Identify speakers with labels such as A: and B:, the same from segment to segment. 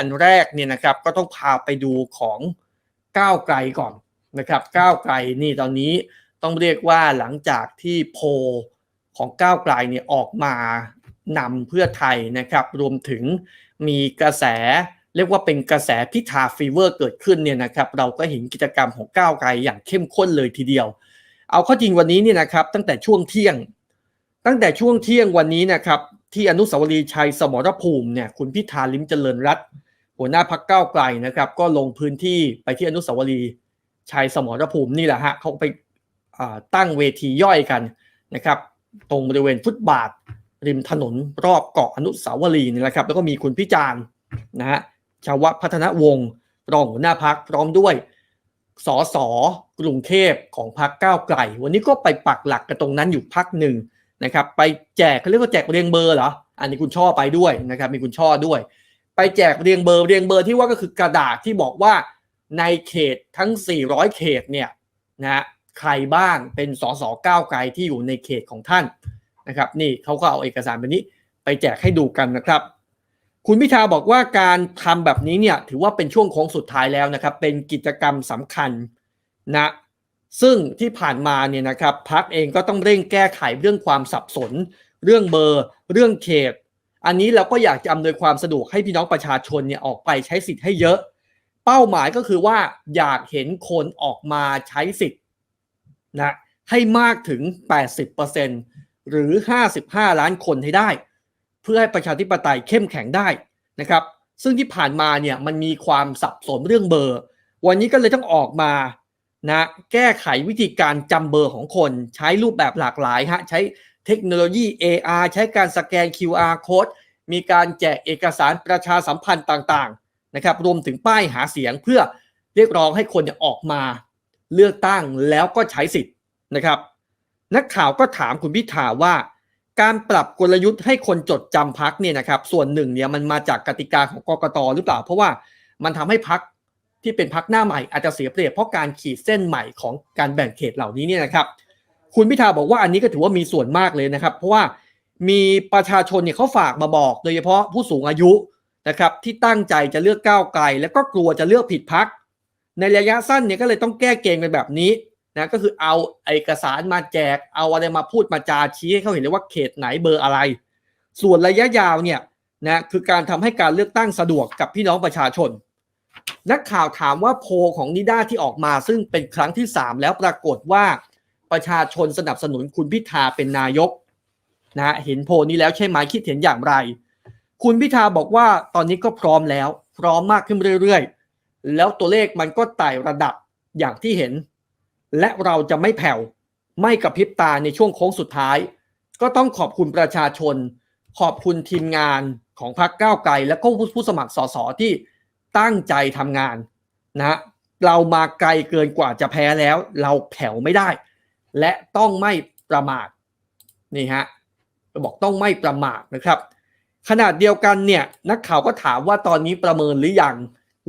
A: อันแรกเนี่ยนะครับก็ต้องพาไปดูของก้าวไกลก่อนนะครับก้าวไกลนี่ตอนนี้ต้องเรียกว่าหลังจากที่โพลของก้าวไกลเนี่ยออกมานำเพื่อไทยนะครับ รวมถึงมีกระแสเรียกว่าเป็นกระแสพิธาฟีเวอร์เกิดขึ้นเนี่ยนะครับ เราก็เห็นกิจกรรมของก้าวไกลอย่างเข้มข้นเลยทีเดียว เอาข้อจริงวันนี้เนี่ยนะครับ ตั้งแต่ช่วงเที่ยง ตั้งแต่ช่วงเที่ยงวันนี้นะครับ ที่อนุสาวรีย์ชัยสมรภูมิเนี่ยคุณพิธาลิมเจริญรัตน์ หัวหน้าพักเก้าไกลนะครับ ก็ลงพื้นที่ไปที่อนุสาวรีย์ชัยสมรภูมินี่แหละฮะเขาไปตั้งเวทีย่อยกันนะครับ ตรงบริเวณฟุตบาท ริมถนนรอบเกาะอนุสาวรีย์นี่แหละครับ แล้วก็มีคุณพิจารณ์นะฮะชาวพัฒนวงศ์รองหัวหน้าพักพร้อมด้วยสสกรุงเทพของพักก้าวไกล วันนี้ก็ไปปักหลักกันตรงนั้นอยู่พักหนึ่งนะครับ ไปแจกเขาเรียกว่าแจกเรียงเบอร์เหรออันนี้คุณช่อไปด้วยนะครับ มีคุณช่อด้วย ไปแจกเรียงเบอร์เรียงเบอร์ที่ว่าก็คือกระดาษที่บอกว่าในเขตทั้ง 400 เขตเนี่ยนะใครบ้างเป็นสสก้าวไกลที่อยู่ในเขตของท่านนะครับ นี่เขาก็เอาเอกสารแบบนี้ไปแจกให้ดูกันนะครับ คุณพิธาบอกว่าการทำแบบนี้เนี่ยถือว่าเป็นช่วงโค้งสุดท้ายแล้วนะครับ เป็นกิจกรรมสำคัญนะซึ่งที่ผ่านมาเนี่ยนะครับพักเองก็ต้องเร่งแก้ไขเรื่องความสับสน เรื่องเบอร์ เรื่องเขต อันนี้เราก็อยากจะอำนวยความสะดวกให้พี่น้องประชาชนเนี่ยออกไปใช้สิทธิ์ให้เยอะ เป้าหมายก็คือว่าอยากเห็นคนออกมาใช้สิทธิ์นะให้มากถึง 80%หรือ 55 ล้านคนให้ได้ เพื่อให้ประชาธิปไตยเข้มแข็งได้นะครับซึ่งที่ผ่านมาเนี่ยมันมีความสับสนเรื่องเบอร์ วันนี้ก็เลยต้องออกมานะแก้ไขวิธีการจำเบอร์ของคนใช้รูปแบบหลากหลายฮะใช้ เทคโนโลยี AR ใช้การสแกน QR code มีการแจกเอกสารประชาสัมพันธ์ต่างๆนะครับรวมถึงป้ายหาเสียงเพื่อเรียกร้องให้คนออกมาเลือกตั้งแล้วก็ใช้สิทธิ์นะครับ นักข่าวก็ถามคุณพิธาว่า การปรับกลยุทธ์ให้คนจดจำพักเนี่ยนะครับส่วนหนึ่งเนี่ยมันมาจากกติกาของกกตหรือเปล่า เพราะว่ามันทำให้พักที่เป็นพักหน้าใหม่อาจจะเสียเปรียบเพราะการขีดเส้นใหม่ของการแบ่งเขตเหล่านี้เนี่ยนะครับ คุณพิธาบอกว่าอันนี้ก็ถือว่ามีส่วนมากเลยนะครับ เพราะว่ามีประชาชนเนี่ยเขาฝากมาบอก โดยเฉพาะผู้สูงอายุนะครับที่ตั้งใจจะเลือกก้าวไกล แล้วก็กลัวจะเลือกผิดพัก ในระยะสั้นเนี่ยก็เลยต้องแก้เกมกันแบบนี้นะก็คือเอาเอกสารมาแจก เอาอะไรมาพูดมาจาชี้ให้เขาเห็นเลยว่าเขตไหนเบอร์อะไร ส่วนระยะยาวเนี่ยนะคือการทำให้การเลือกตั้งสะดวกกับพี่น้องประชาชน นักข่าวถามว่าโพของนิด้าที่ออกมาซึ่งเป็นครั้งที่ 3 แล้วปรากฏว่า ประชาชนสนับสนุนคุณพิธาเป็นนายกนะเห็นโพนี้แล้วใช่ไหมคิดเห็นอย่างไร คุณพิธาบอกว่าตอนนี้ก็พร้อมแล้ว พร้อมมากขึ้นเรื่อยๆ แล้วตัวเลขมันก็ไต่ระดับอย่างที่เห็น และเราจะไม่แผ่วไม่กระพริบตาในช่วงโค้งสุดท้าย ก็ต้องขอบคุณประชาชน ขอบคุณทีมงานของพรรคก้าวไกล และก็ผู้สมัครสสที่ตั้งใจทำงานนะเรามาไกลเกินกว่าจะแพ้แล้ว เราแผ่วไม่ได้ และต้องไม่ประมาทนี่ฮะบอกต้องไม่ประมาทนะครับ ขนาดเดียวกันเนี่ยนักข่าวก็ถามว่าตอนนี้ประเมินหรือยัง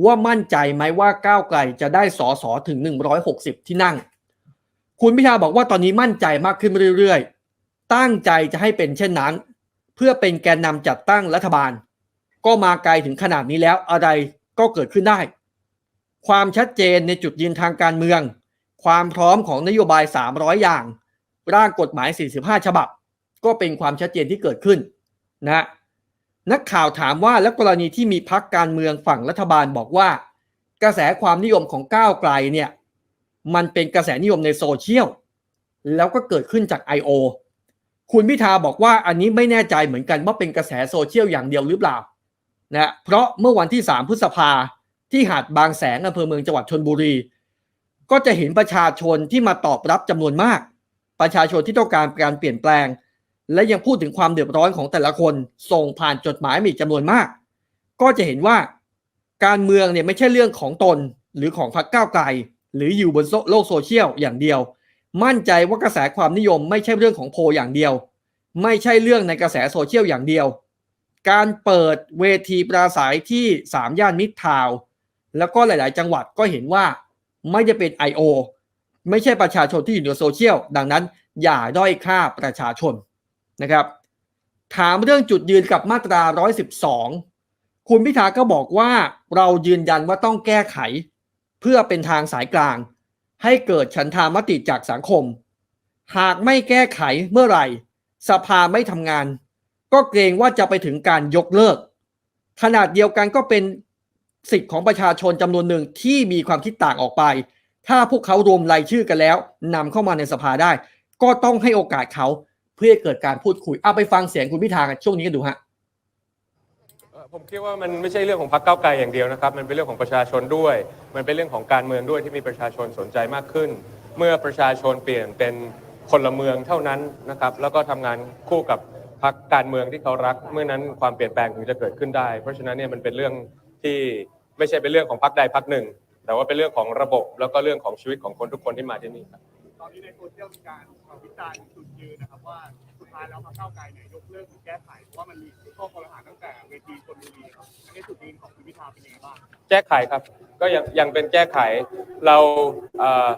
A: ว่ามั่นใจไหมว่าก้าวไกลจะได้สอสอถึง 160 ที่นั่ง คุณพิธาบอกว่าตอนนี้มั่นใจมากขึ้นเรื่อยๆ ตั้งใจจะให้เป็นเช่นนั้น เพื่อเป็นแกนนำจัดตั้งรัฐบาล ก็มาไกลถึงขนาดนี้แล้วอะไรก็เกิดขึ้นได้ ความชัดเจนในจุดยืนทางการเมือง ความพร้อมของนโยบาย 300 อย่าง ร่างกฎหมาย 45 ฉบับ ก็เป็นความชัดเจนที่เกิดขึ้นนะนักข่าวถามว่าแล้วกรณีที่มีพักการเมืองฝั่งรัฐบาลบอกว่า กระแสความนิยมของก้าวไกลเนี่ยมันเป็นกระแสนิยมในโซเชียลแล้วก็เกิดขึ้นจาก I.O. คุณพิธาบอกว่าอันนี้ไม่แน่ใจเหมือนกันว่าเป็นกระแสโซเชียลอย่างเดียวหรือเปล่านะเพราะเมื่อวันที่ 3 พฤษภาที่หาดบางแสนอำเภอเมืองจังหวัดชนบุรี ก็จะเห็นประชาชนที่มาตอบรับจำนวนมาก ประชาชนที่ต้องการการเปลี่ยนแปลง และยังพูดถึงความเดือดร้อนของแต่ละคนส่งผ่านจดหมายมีจำนวนมาก ก็จะเห็นว่าการเมืองเนี่ยไม่ใช่เรื่องของตนหรือของพรรคก้าวไกล หรืออยู่บนโลกโซเชียลอย่างเดียว มั่นใจว่ากระแสความนิยมไม่ใช่เรื่องของโพอย่างเดียว ไม่ใช่เรื่องในกระแสโซเชียลอย่างเดียว การเปิดเวทีปราศัยที่สามย่านมิตรทาวน์แล้วก็หลาย ๆ จังหวัดก็เห็นว่า ไม่จะเป็น I.O. ไม่ใช่ประชาชนที่อยู่ในโซเชียล ดังนั้นอย่าด้อยค่าประชาชนนะครับ ถามเรื่องจุดยืนกับมาตรา 112คุคุณพิธาก็บอกว่าเรายืนยันว่าต้องแก้ไข เพื่อเป็นทางสายกลาง ให้เกิดฉันทามติจากสังคม หากไม่แก้ไขเมื่อไหร่ สภาไม่ทำงาน ก็เกรงว่าจะไปถึงการยกเลิก ขนาดเดียวกันก็เป็น สิทธิ์ของประชาชนจำนวนหนึ่งที่มีความคิดต่างออกไป ถ้าพวกเขารวมรายชื่อกันแล้วนำเข้ามาในสภาได้ ก็ต้องให้โอกาสเขาเพื่อเกิดการพูดคุยเอาไปฟังเสียงคุณพิธากันช่วงนี้กันดูฮะ
B: ผมคิดว่ามันไม่ใช่เรื่องของพรรคก้าวไกลอย่างเดียวนะครับ มันเป็นเรื่องของประชาชนด้วย มันเป็นเรื่องของการเมืองด้วยที่มีประชาชนสนใจมากขึ้น เมื่อประชาชนเปลี่ยนเป็นพละเมืองเท่านั้นนะครับ แล้วก็ทำงานคู่กับพรรคการเมืองที่เขารัก เมื่อนั้นความเปลี่ยนแปลงถึงจะเกิดขึ้นได้ เพราะฉะนั้นเนี่ยมันเป็นเรื่อง ที่ไม่ใช่เป็นเรื่องของพรรคใดพรรคหนึ่ง แต่ว่าเป็นเรื่องของระบบ แล้วก็เรื่องของชีวิตของคนทุกคนที่มาที่นี่ครับ
C: ตอนนี้ในโซเชียลมีการวิจารณ์จุดยืนนะครับว่าสุดท้ายแล้วพรรคก้าวไกลเนี่ยยกเลิกหรือแก้ไขเพราะว่ามันมีข้อคอรหาตั้งแต่เวทีชนบุรีครับอันนี้จุดยืนของคุณพิธาเป็นยังไงบ้าง
B: แก้ไขครับ ก็ยังยังเป็นแก้ไข เราเอ่อ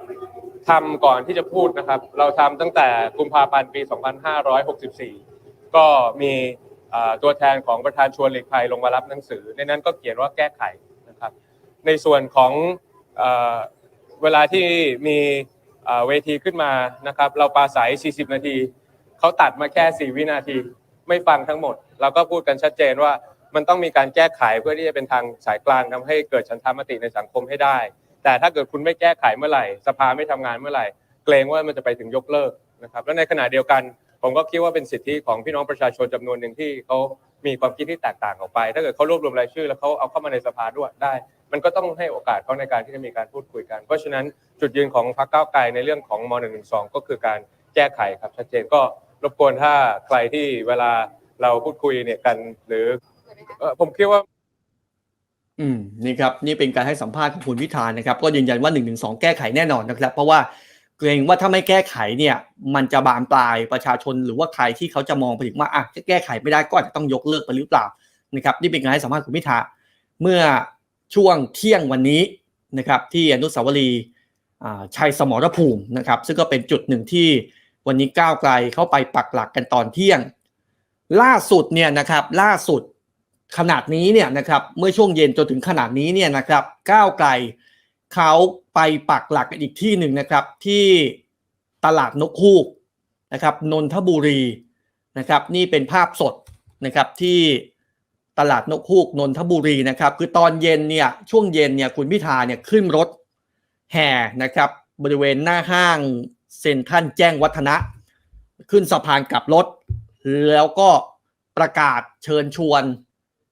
B: ทำก่อนที่จะพูดนะครับ เราทำตั้งแต่กุมภาพันธ์ปี 2564 ก็มีเอ่อ ตัวแทนของประธานชวนหลีกภัยลงมารับหนังสือ ในนั้นก็เขียนว่าแก้ไขนะครับ ในส่วนของเอเวลาที่มีเวทีขึ้นมานะครับ เราปาศัย 40 นาที เขาตัดมาแค่ 4 วินาที ไม่ฟังทั้งหมด เราก็พูดกันชัดเจนว่ามันต้องมีการแก้ไขเพื่อที่จะเป็นทางสายกลางทำให้เกิดฉันทามติในสังคมให้ได้ แต่ถ้าเกิดคุณไม่แก้ไขเมื่อไหร่ สภาไม่ทำงานเมื่อไหร่ เกรงว่ามันจะไปถึงยกเลิกนะครับ และในขณะเดียวกัน ผมก็คิดว่าเป็นสิทธิของพี่น้องประชาชนจำนวนหนึ่งที่เขามีความคิดที่แตกต่างออกไป ถ้าเกิดเขารวบรวมรายชื่อ แล้วเขาเอาเข้ามาในสภาด้วยได้ มันก็ต้องให้โอกาสเขาในการที่จะมีการพูดคุยกัน เพราะฉะนั้นจุดยืนของพรรคก้าวไกลในเรื่องของม .112 ก็คือการแก้ไขครับชัดเจนก็รบกวนถ้าใครที่เวลาเราพูดคุยเนี่ยกันหรือผมคิดว่า
A: อืมนี่ครับ นี่เป็นการให้สัมภาษณ์ของคุณพิธานะครับ ก็ยืนยันว่า1นึแก้ไขแน่นอนนะครับ เพราะว่า เกรงว่าถ้าไม่แก้ไขเนี่ยมันจะบานปลายประชาชนหรือว่าใครที่เขาจะมองไปถึงว่าอะแก้ไขไม่ได้ก็อาจจะต้องยกเลิกไปหรือเปล่านะครับนี่เป็นการให้สัมภาษณ์คุณพิธาเมื่อช่วงเที่ยงวันนี้นะครับที่อนุสาวรีย์อ่าชัยสมรภูมินะครับซึ่งก็เป็นจุดหนึ่งที่วันนี้ก้าวไกลเข้าไปปักหลักกันตอนเที่ยง ล่าสุดเนี่ยนะครับล่าสุดขนาดนี้เนี่ยนะครับเมื่อช่วงเย็นจนถึงขนาดนี้เนี่ยนะครับก้าวไกล เขาไปปักหลักกันอีกที่หนึ่งนะครับที่ตลาดนกฮูกนะครับนนทบุรีนะครับนี่เป็นภาพสดนะครับที่ตลาดนกฮูกนนทบุรีนะครับคือตอนเย็นเนี่ยช่วงเย็นเนี่ยคุณพิธาเนี่ยขึ้นรถแห่นะครับบริเวณหน้าห้างเซ็นทรัลแจ้งวัฒนะ ขึ้นสะพานกลับรถ แล้วก็ประกาศเชิญชวน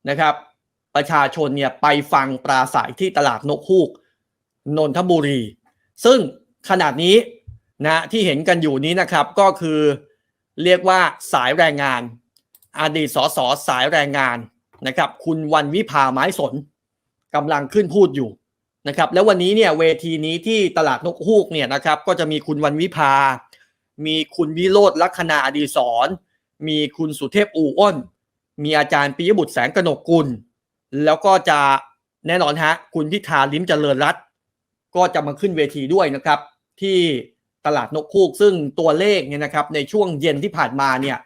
A: นะครับ ประชาชนเนี่ยไปฟังปราศัยที่ตลาดนกฮูก นนทบุรี ซึ่งขนาดนี้นะที่เห็นกันอยู่นี้นะครับก็คือเรียกว่าสายแรงงาน อดีตสสสายแรงงานนะครับ คุณวันวิภาไม้สนกำลังขึ้นพูดอยู่นะครับ แล้ววันนี้เนี่ยเวทีนี้ที่ตลาดนกฮูกเนี่ยนะครับ ก็จะมีคุณวันวิภา มีคุณวิโรธลัคนาอดีศรมีคุณสุเทพอู่อ้น มีอาจารย์ปิยบุตรแสงกนกกุล แล้วก็จะแน่นอนฮะคุณพิธาลิ้มเจริญรัตน์ ก็จะมาขึ้นเวทีด้วยนะครับ ที่ตลาดนกคูกซึ่งตัวเลขเนี่ยนะครับในช่วงเย็นที่ผ่านมาเนี่ย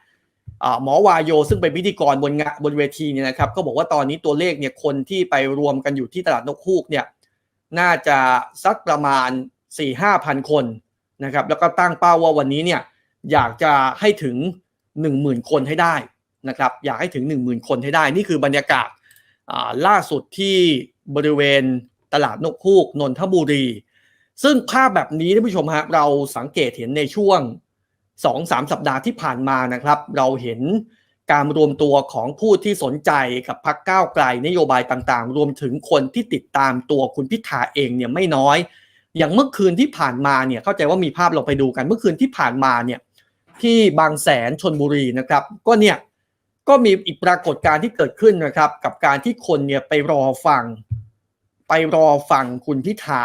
A: หมอวายโยซึ่งเป็นพิธีกรบนงานบนเวทีเนี่ยนะครับ ก็บอกว่าตอนนี้ตัวเลขเนี่ยคนที่ไปรวมกันอยู่ที่ตลาดนกคูกเนี่ยน่าจะสักประมาณ 4 5พันคนนะครับ แล้วก็ตั้งเป้าว่าวันนี้เนี่ยอยากจะให้ถึง 10,000 คนให้ได้นะครับ อยากให้ถึง 10,000 คนให้ได้ นี่คือบรรยากาศล่าสุดที่บริเวณ ตลาดนกคูกนนทบุรี ซึ่งภาพแบบนี้ท่านผู้ชมฮะเราสังเกตเห็นในช่วง 2-3 สัปดาห์ที่ผ่านมานะครับ เราเห็นการรวมตัวของผู้ที่สนใจกับพรรคก้าวไกลนโยบายต่างๆ รวมถึงคนที่ติดตามตัวคุณพิธาเองเนี่ยไม่น้อย อย่างเมื่อคืนที่ผ่านมาเนี่ยเข้าใจว่ามีภาพเราไปดูกันเมื่อคืนที่ผ่านมาเนี่ยที่บางแสนชนบุรีนะครับ ก็เนี่ยก็มีอีกปรากฏการณ์ที่เกิดขึ้นนะครับ กับการที่คนเนี่ยไปรอฟัง ไปรอฟังคุณพิธา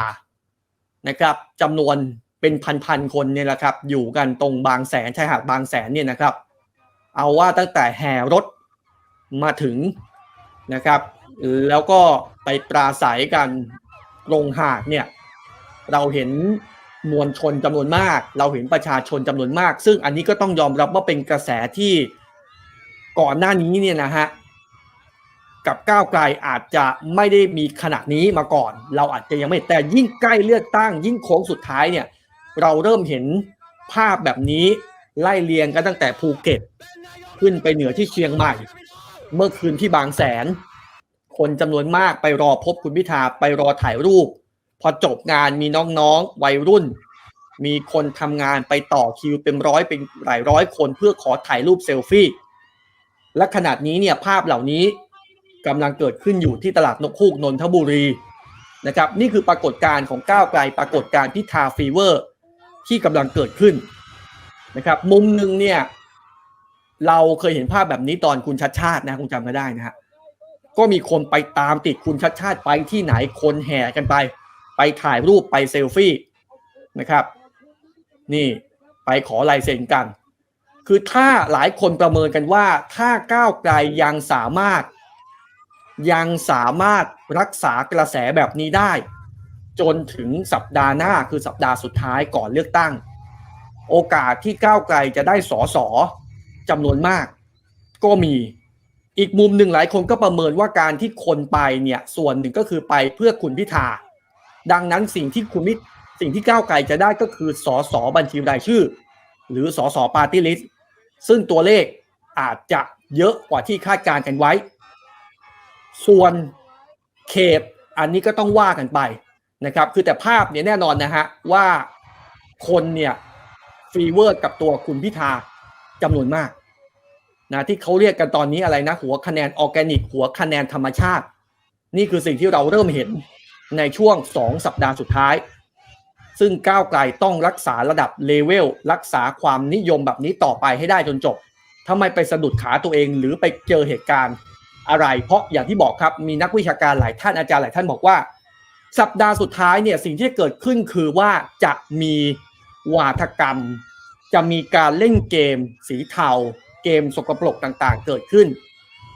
A: นะครับจำนวนเป็นพันๆคนเนี่ยแหละครับ อยู่กันตรงบางแสนชายหาดบางแสนเนี่ยนะครับ เอาว่าตั้งแต่แห่รถมาถึงนะครับ แล้วก็ไปปราศัยกันลงหาดเนี่ย เราเห็นมวลชนจำนวนมาก เราเห็นประชาชนจำนวนมาก ซึ่งอันนี้ก็ต้องยอมรับว่าเป็นกระแสที่ก่อนหน้านี้เนี่ยนะฮะ กับก้าวไกลอาจจะไม่ได้มีขนาดนี้มาก่อน เราอาจจะยังไม่แต่ยิ่งใกล้เลือกตั้ง ยิ่งโค้งสุดท้ายเนี่ย เราเริ่มเห็นภาพแบบนี้ไล่เรียงกันตั้งแต่ภูเก็ต ขึ้นไปเหนือที่เชียงใหม่ เมื่อคืนที่บางแสน คนจำนวนมากไปรอพบคุณพิธาไปรอถ่ายรูป พอจบงานมีน้องๆวัยรุ่น มีคนทำงานไปต่อคิวเป็นร้อยเป็นหลายร้อยคนเพื่อขอถ่ายรูปเซลฟี่และขนาดนี้เนี่ยภาพเหล่านี้ กำลังเกิดขึ้นอยู่ที่ตลาดนกฮูกนนทบุรีนะครับนี่คือปรากฏการณ์ของก้าวไกลปรากฏการณ์พิธาฟีเวอร์ ที่กำลังเกิดขึ้นนะครับมุมหนึ่งเนี่ยเราเคยเห็นภาพแบบนี้ตอนคุณชัดชาตินะคงจำกันได้นะฮะก็มีคนไปตามติดคุณชัดชาติไปที่ไหนคนแห่กันไป ไปถ่ายรูปไปเซลฟี่นะครับ นี่ไปขอลายเซ็นกัน คือถ้าหลายคนประเมินกันว่าถ้าก้าวไกลยังสามารถ ยังสามารถรักษากระแสแบบนี้ได้ จนถึงสัปดาห์หน้าคือสัปดาห์สุดท้ายก่อนเลือกตั้ง โอกาสที่ก้าวไกลจะได้สอสอจำนวนมาก ก็มีอีกมุมหนึ่งหลายคนก็ประเมินว่าการที่คนไปเนี่ยส่วนหนึ่งก็คือไปเพื่อคุณพิธาดังนั้นสิ่งที่คุณพิสิ่งที่ก้าวไกลจะได้ก็คือสอสอบัญชีรายชื่อ หรือสอสอปาร์ตี้ลิสต์ซึ่งตัวเลขอาจจะเยอะกว่าที่คาดการณ์กันไว้ ส่วนเขตอันนี้ก็ต้องว่ากันไปนะครับ คือแต่ภาพเนี่ยแน่นอนนะฮะว่าคนเนี่ยฟีเวอร์กับตัวคุณพิธาจำนวนมากนะที่เขาเรียกกันตอนนี้อะไรนะ หัวคะแนนออร์แกนิก หัวคะแนนธรรมชาติ นี่คือสิ่งที่เราเริ่มเห็นในช่วง 2 สัปดาห์สุดท้าย ซึ่งก้าวไกลต้องรักษาระดับเลเวลรักษาความนิยมแบบนี้ต่อไปให้ได้จนจบทำไมไปสะดุดขาตัวเองหรือไปเจอเหตุการณ์ อะไร เพราะอย่างที่บอกครับมีนักวิชาการหลายท่านอาจารย์หลายท่านบอกว่า สัปดาห์สุดท้ายเนี่ยสิ่งที่เกิดขึ้นคือว่าจะมีวาทกรรม จะมีการเล่นเกม สีเทา เกมสกปรกต่างๆ เกิดขึ้น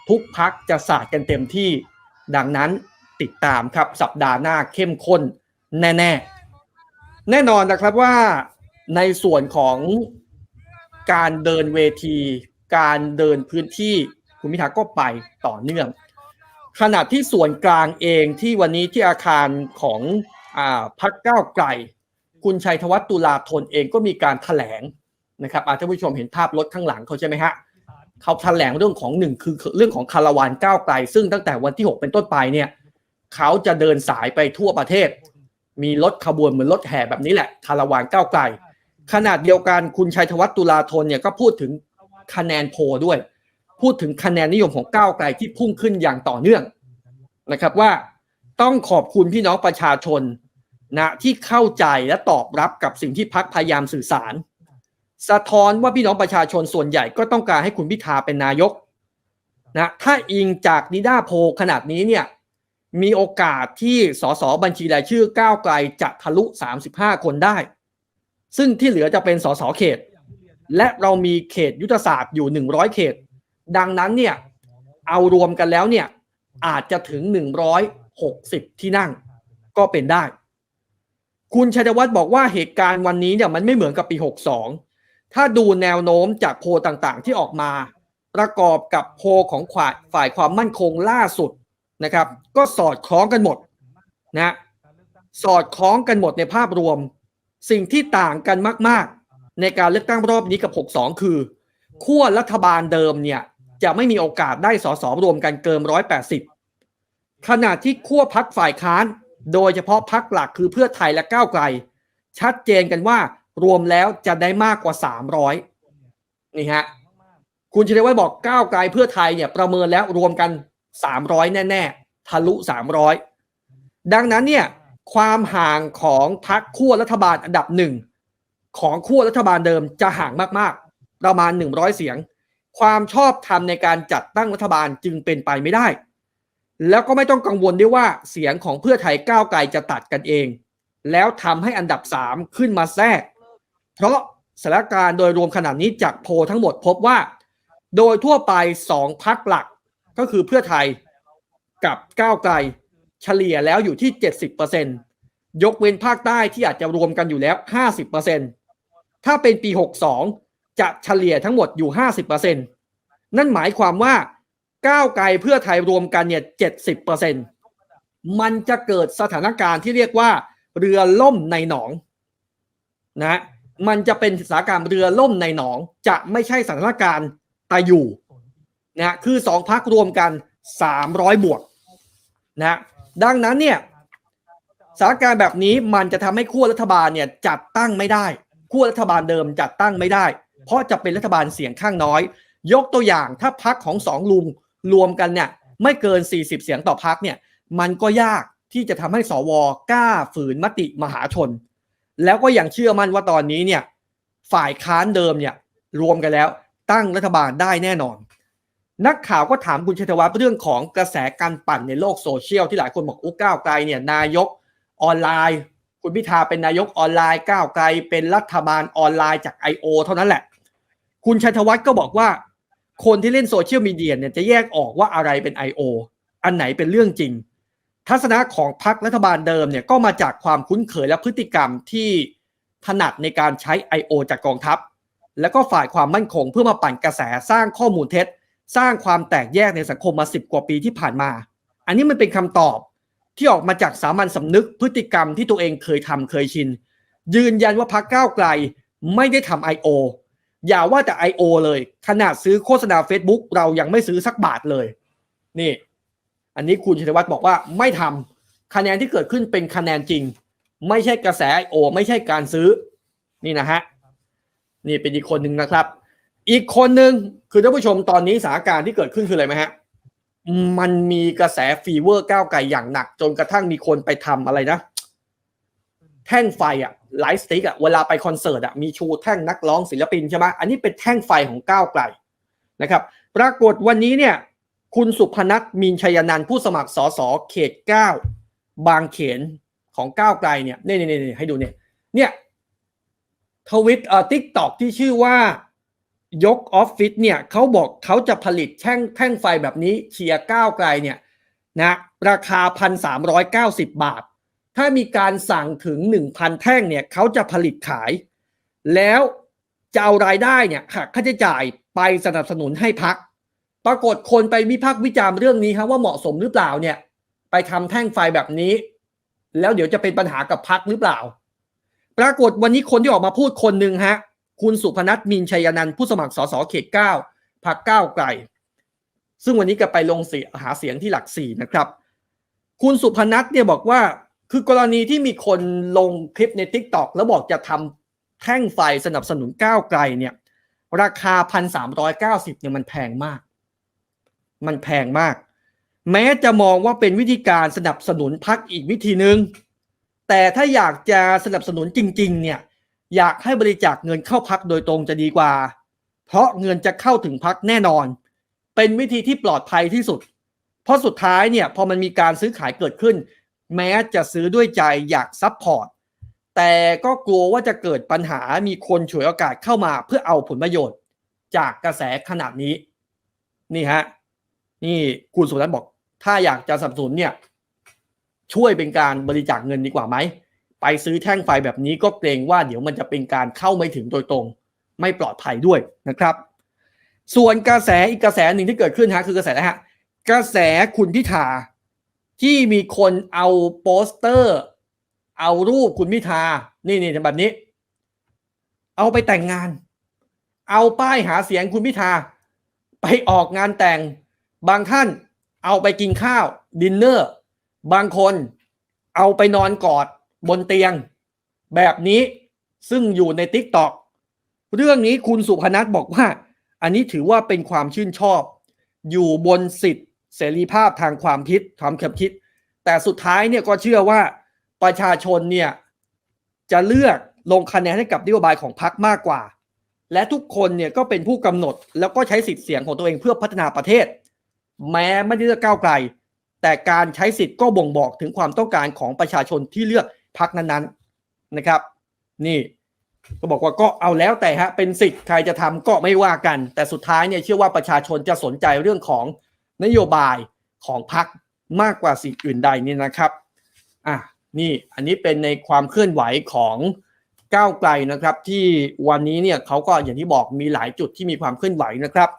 A: ทุกพักจะสาดกันเต็มที่ ดังนั้นติดตามครับสัปดาห์หน้าเข้มข้นแน่ ๆ แน่นอนนะครับว่าในส่วนของการเดินเวที การเดินพื้นที่ คุณพิธาก็ไปต่อเนื่อง ขณะที่ส่วนกลางเองที่วันนี้ที่อาคารของอพักเก้าวไกล คุณชัยธวัฒน์ตุลาธนเองก็มีการแถลงนะครับอาท่านผู้ชมเห็นภาพรถข้างหลังเขาใช่ไหมฮะเขาแถลงเรื่องของหนึ่งคือเรื่องของคาราวานก้าวไกล ซึ่งตั้งแต่วันที่ 6 เป็นต้นไปเนี่ยเขาจะเดินสายไปทั่วประเทศ มีรถขบวนเหมือนรถแห่แบบนี้แหละคาราวานก้าวไกลขนาดเดียวกันคุณชัยธวัฒน์ตุลาธนเนี่ยก็พูดถึงคะแนนโพด้วย พูดถึงคะแนนนิยมของก้าวไกลที่พุ่งขึ้นอย่างต่อเนื่องนะครับว่าต้องขอบคุณพี่น้องประชาชนนะที่เข้าใจและตอบรับกับสิ่งที่พักพยายามสื่อสาร สะท้อนว่าพี่น้องประชาชนส่วนใหญ่ก็ต้องการให้คุณพิธาเป็นนายกนะถ้าอิงจากนิด้าโพขนาดนี้เนี่ยมีโอกาสที่สสบัญชีรายชื่อก้าวไกลจะทะลุ 35 คนได้ ซึ่งที่เหลือจะเป็นสสเขต และเรามีเขตยุทธศาสตร์อยู่ 100 เขต ดังนั้นเนี่ยเอารวมกันแล้วเนี่ยอาจจะถึง 160 ที่นั่งก็เป็นได้ คุณชัยวัฒน์บอกว่าเหตุการณ์วันนี้เนี่ยมันไม่เหมือนกับปี 62 ถ้าดูแนวโน้มจากโพลต่างๆที่ออกมา ประกอบกับโพลของฝ่ายฝ่ายความมั่นคงล่าสุดนะครับ ก็สอดคล้องกันหมดนะสอดคล้องกันหมดในภาพรวม สิ่งที่ต่างกันมาก ๆ ในการเลือกตั้งรอบนี้กับ 62 คือขั้วรัฐบาลเดิมเนี่ย จะไม่มีโอกาสได้สสรวมกันเกิน180ขณะที่ขั้วพักฝ่ายค้าน โดยเฉพาะพักหลักคือเพื่อไทยและก้าวไกล ชัดเจนกันว่ารวมแล้วจะได้มากกว่า300นี่ฮะคุณชัยวัฒน์บอกก้าวไกลเพื่อไทยเนี่ยประเมินแล้วรวมกัน300แน่ ๆ ทะลุ300ดังนั้นเนี่ยความห่างของพักขั้วรัฐบาลอันดับหนึ่งของขั้วรัฐบาลเดิมจะห่างมากๆ ประมาณ 100 เสียง ความชอบธรรมในการจัดตั้งรัฐบาลจึงเป็นไปไม่ได้ แล้วก็ไม่ต้องกังวลด้วยว่าเสียงของเพื่อไทยก้าวไกลจะตัดกันเอง แล้วทำให้อันดับ 3 ขึ้นมาแทรก เพราะสถานการณ์โดยรวมขนาดนี้จากโพลทั้งหมดพบว่า โดยทั่วไป 2พักหลักก็คือเพื่อไทยกับก้าวไกลเฉลี่ยแล้วอยู่ที่ 70%ยกเว้นภาคใต้ที่อาจจะรวมกันอยู่แล้ว 50%ถ้าเป็นปี 62 จะเฉลี่ยทั้งหมดอยู่ 50%นั่นหมายความว่าก้าวไกลเพื่อไทยรวมกันเนี่ยเจ็ดสิบเปอร์เซ็นมันจะเกิดสถานการณ์ที่เรียกว่า เรือล่มในหนองนะมันจะเป็นสถานการณ์เรือล่มในหนอง จะไม่ใช่สถานการณ์ตาอยู่นะคือสองพักรวมกันสามร้อยบวกนะดังนั้นเนี่ยสถานการณ์แบบนี้มันจะทำให้ขั้วรัฐบาลเนี่ยจัดตั้งไม่ได้ขั้วรัฐบาลเดิมจัดตั้งไม่ได้ เพราะจะเป็นรัฐบาลเสียงข้างน้อย ยกตัวอย่างถ้าพักของสองลุงรวมกันเนี่ยไม่เกิน 40 เสียงต่อพักเนี่ยมันก็ยากที่จะทำให้สวกล้าฝืนมติมหาชน แล้วก็ยังเชื่อมั่นว่าตอนนี้เนี่ยฝ่ายค้านเดิมเนี่ยรวมกันแล้วตั้งรัฐบาลได้แน่นอน นักข่าวก็ถามคุณชัยธวัฒน์เรื่องของกระแสการปั่นในโลกโซเชียลที่หลายคนบอกอุ้ก้าวไกลเนี่ยนายกออนไลน์ คุณพิธาเป็นนายกออนไลน์ก้าวไกลเป็นรัฐบาลออนไลน์จาก I.O. เท่านั้นแหละ คุณชัยธวัฒน์ก็บอกว่า คนที่เล่นโซเชียลมีเดียเนี่ยจะแยกออกว่าอะไรเป็น I.O. อันไหนเป็นเรื่องจริง ทัศนะของพรรครัฐบาลเดิมเนี่ยก็มาจากความคุ้นเคยและพฤติกรรมที่ถนัดในการใช้ I.O. จากกองทัพ แล้วก็ฝ่ายความมั่นคงเพื่อมาปั่นกระแสสร้างข้อมูลเท็จ สร้างความแตกแยกในสังคมมาสิบกว่าปีที่ผ่านมา อันนี้มันเป็นคำตอบที่ออกมาจากสามัญสำนึกพฤติกรรมที่ตัวเองเคยทำเคยชิน ยืนยันว่าพรรคก้าวไกลไม่ได้ทำ I.O. อย่าว่าแต่ I.O. เลย ขนาดซื้อโฆษณา Facebook เรายังไม่ซื้อสักบาทเลย นี่ อันนี้คุณชัยวัฒน์บอกว่าไม่ทำคะแนนที่เกิดขึ้นเป็นคะแนนจริง ไม่ใช่กระแส I.O. ไม่ใช่การซื้อ นี่นะฮะ นี่เป็นอีกคนหนึ่งนะครับ อีกคนหนึ่งคือท่านผู้ชมตอนนี้สถานการณ์ที่เกิดขึ้นคืออะไรไหมฮะ มันมีกระแสฟีเวอร์ก้าวไกลอย่างหนัก จนกระทั่งมีคนไปทำอะไรนะ แท่งไฟอะไลท์สติ๊กอะเวลาไปคอนเสิร์ตอะมีชูแท่งนักร้องศิลปินใช่ไหมอันนี้เป็นแท่งไฟของก้าวไกลนะครับ ปรากฏวันนี้เนี่ยคุณสุพนัทมีนชัยนันท์ผู้สมัครสสเขต 9 บางเขนของก้าวไกลเนี่ยนี่นี่นี่ให้ดูเนี่ยเนี่ยทวิตเอ่อทิกตอกที่ชื่อว่ายกออฟฟิศเนี่ยเขาบอกเขาจะผลิตแท่งแท่งไฟแบบนี้เชียร์ก้าวไกลเนี่ยนะราคา 1,390 บาท ถ้ามีการสั่งถึง 1,000 แท่งเนี่ยเขาจะผลิตขาย แล้วจะเอารายได้เนี่ยหักค่าใช้จ่ายไปสนับสนุนให้พัก ปรากฏคนไปวิพากษ์วิจารณ์เรื่องนี้ครับว่าเหมาะสมหรือเปล่าเนี่ยไปทำแท่งไฟแบบนี้ แล้วเดี๋ยวจะเป็นปัญหากับพักหรือเปล่า ปรากฏวันนี้คนที่ออกมาพูดคนหนึ่งฮะคุณสุพนัทมินชัยนันท์ผู้สมัครสสเขต9พรรคก้าไกล ซึ่งวันนี้ก็ไปลงเสียหาเสียงที่หลักสี่นะครับ คุณสุพนัทเนี่ยบอกว่า คือกรณีที่มีคนลงคลิปใน t ิ k t o k แล้วบอกจะทำแท่งไฟสนับสนุนก้าวไกลเนี่ย ราคา 1,390เนี่ยมันแพงมาก มันแพงมาก แม้จะมองว่าเป็นวิธีการสนับสนุนพักอีกวิธีหนึ่งแต่ถ้าอยากจะสนับสนุนจริง ๆ เนี่ย อยากให้บริจาคเงินเข้าพักโดยตรงจะดีกว่า เพราะเงินจะเข้าถึงพักแน่นอน เป็นวิธีที่ปลอดภัยที่สุด เพราะสุดท้ายเนี่ยพอมันมีการซื้อขายเกิดขึ้น แม้จะซื้อด้วยใจอยากซับพอร์ตแต่ก็กลัวว่าจะเกิดปัญหามีคนฉวยโอกาสเข้ามาเพื่อเอาผลประโยชน์ จากกระแสขนาดนี้ นี่ฮะ นี่คุณสุรัตน์บอก ถ้าอยากจะสนับสนุนเนี่ย ช่วยเป็นการบริจาคเงินดีกว่าไหม ไปซื้อแท่งไฟแบบนี้ก็เกรงว่าเดี๋ยวมันจะเป็นการเข้าไม่ถึงโดยตรง ไม่ปลอดภัยด้วยนะครับ ส่วนกระแสอีกกระแสหนึ่งที่เกิดขึ้นฮะคือกระแสนะฮะกระแสคุณพิธา ที่มีคนเอาโปสเตอร์ เอารูปคุณพิธา นี่นี่แบบนี้ เอาไปแต่งงาน เอาป้ายหาเสียงคุณพิธา ไปออกงานแต่ง บางท่านเอาไปกินข้าว ดินเนอร์ บางคนเอาไปนอนกอดบนเตียง แบบนี้ซึ่งอยู่ใน t ิ k t o k เรื่องนี้คุณสุพนัทบอกว่า อันนี้ถือว่าเป็นความชื่นชอบ อยู่บนสิทธิ เสรีภาพทางความคิดความคิดคิด แต่สุดท้ายเนี่ยก็เชื่อว่าประชาชนเนี่ยจะเลือกลงคะแนนให้กับนโยบายของพรรคมากกว่า และทุกคนเนี่ยก็เป็นผู้กำหนด แล้วก็ใช้สิทธิ์เสียงของตัวเองเพื่อพัฒนาประเทศ แม้ไม่ได้เลือกก้าวไกล แต่การใช้สิทธิ์ก็บ่งบอกถึงความต้องการของประชาชนที่เลือกพรรคนั้นๆนะครับ นี่ก็บอกว่าก็เอาแล้วแต่ฮะเป็นสิทธิ์ใครจะทำก็ไม่ว่ากัน แต่สุดท้ายเนี่ยเชื่อว่าประชาชนจะสนใจเรื่องของ นโยบายของพรรคมากกว่าสิ่งอื่นใดนี่นะครับอะนี่อันนี้เป็นในความเคลื่อนไหวของก้าวไกลนะครับ ที่วันนี้เนี่ยเขาก็อย่างที่บอกมีหลายจุดที่มีความเคลื่อนไหวนะครับ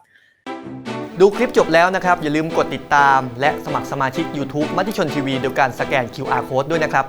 A: ดูคลิปจบแล้วนะครับ อย่าลืมกดติดตาม และสมัครสมาชิก YouTube มติชนทีวีโดยการสแกน QR Code ด้วยนะครับ